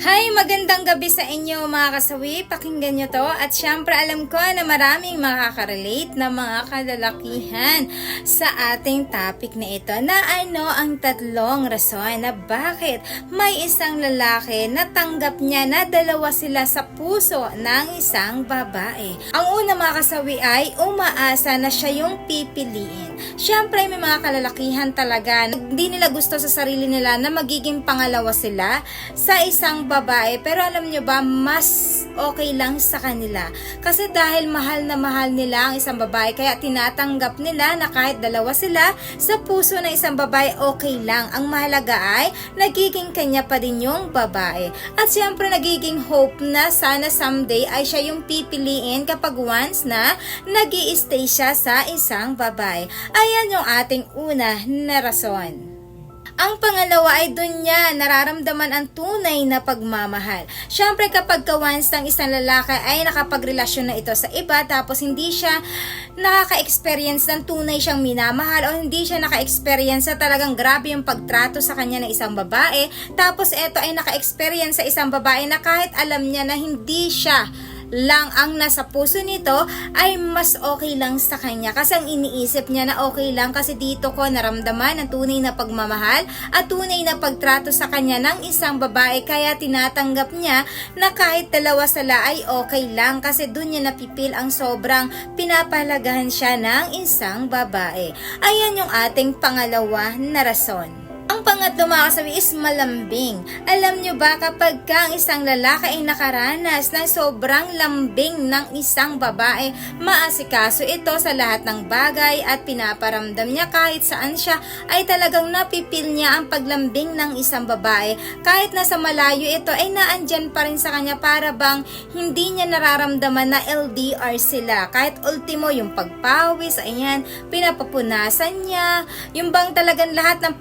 Hi, magandang gabi sa inyo mga kasawi. Pakinggan nyo to. At syempre alam ko na maraming makaka-relate na mga kalalakihan sa ating topic na ito na ano ang tatlong rason na bakit may isang lalaki na tanggap niya na dalawa sila sa puso ng isang babae. Ang una mga kasawi ay umaasa na siya yung pipiliin. Syempre may mga kalalakihan talaga hindi nila gusto sa sarili nila na magiging pangalawa sila sa isang babae. Pero alam nyo ba, mas okay lang sa kanila. Kasi dahil mahal na mahal nila ang isang babae, kaya tinatanggap nila na kahit dalawa sila, sa puso ng isang babae, okay lang. Ang mahalaga ay, nagiging kanya pa din yung babae. At siyempre, nagiging hope na sana someday ay siya yung pipiliin kapag once na nag stay siya sa isang babae. Ayan yung ating una na rason. Ang pangalawa ay dun niya nararamdaman ang tunay na pagmamahal. Siyempre kapag ka once ng isang lalaki ay nakapagrelasyon na ito sa iba tapos hindi siya nakaka-experience ng tunay siyang minamahal o hindi siya naka-experience sa talagang grabe yung pagtrato sa kanya ng isang babae tapos ito ay naka-experience sa isang babae na kahit alam niya na hindi siya lang ang nasa puso nito ay mas okay lang sa kanya kasi ang iniisip niya na okay lang kasi dito ko naramdaman ang tunay na pagmamahal at tunay na pagtrato sa kanya ng isang babae kaya tinatanggap niya na kahit dalawa sila ay okay lang kasi dun niya napipil ang sobrang pinapalagahan siya ng isang babae. Ayan yung ating pangalawa na rason. Ang pangatlo mga is malambing. Alam nyo ba kapag ka ang isang lalaki ay nakaranas ng sobrang lambing ng isang babae, maasikaso ito sa lahat ng bagay at pinaparamdam niya kahit saan siya ay talagang napipil niya ang paglambing ng isang babae. Kahit nasa malayo ito ay naandyan pa rin sa kanya para bang hindi niya nararamdaman na LDR sila. Kahit ultimo yung pagpawis, ayan, pinapapunasan niya, yung bang talagang lahat ng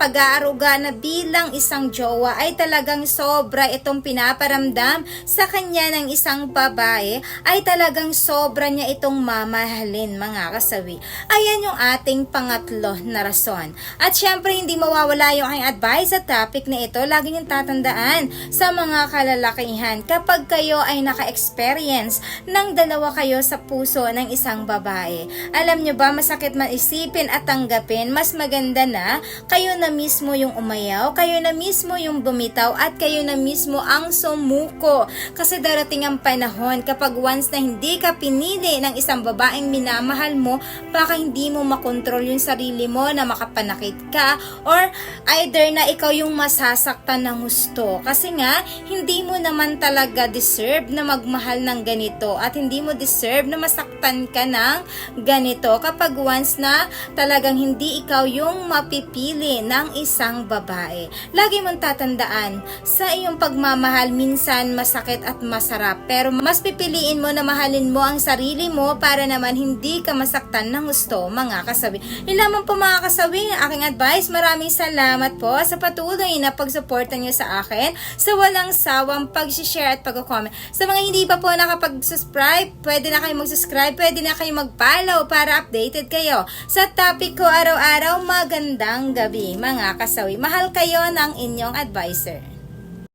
pag-aaruga na bilang isang jowa ay talagang sobra itong pinaparamdam sa kanya ng isang babae ay talagang sobra niya itong mamahalin mga kasawi. Ayan yung ating pangatlo na rason. At syempre hindi mawawala yung aking advice sa topic na ito. Lagi niyong tatandaan sa mga kalalakihan kapag kayo ay naka-experience ng dalawa kayo sa puso ng isang babae. Alam nyo ba masakit man isipin at tanggapin mas maganda na kayo na mismo yung umayaw, kayo na mismo yung bumitaw at kayo na mismo ang sumuko. Kasi darating ang panahon kapag once na hindi ka pinili ng isang babaeng minamahal mo, baka hindi mo makontrol yung sarili mo na makapanakit ka or either na ikaw yung masasaktan ng gusto. Kasi nga, hindi mo naman talaga deserve na magmahal ng ganito at hindi mo deserve na masaktan ka ng ganito kapag once na talagang hindi ikaw yung mapipili ng isang babae. Lagi mong tatandaan, sa iyong pagmamahal minsan masakit at masarap pero mas pipiliin mo na mahalin mo ang sarili mo para naman hindi ka masaktan ng gusto mga kasabi. Yun lamang po mga kasabi, ang aking advice. Maraming salamat po sa patuloy na pagsuporta niyo sa akin sa walang sawang pag-share at pag-comment. Sa mga hindi pa po nakapag-subscribe, pwede na kayo mag-subscribe, pwede na kayo mag-follow para updated kayo. Sa topic ko araw-araw, magandang gabi mga kasawi. Mahal kayo ng inyong advisor.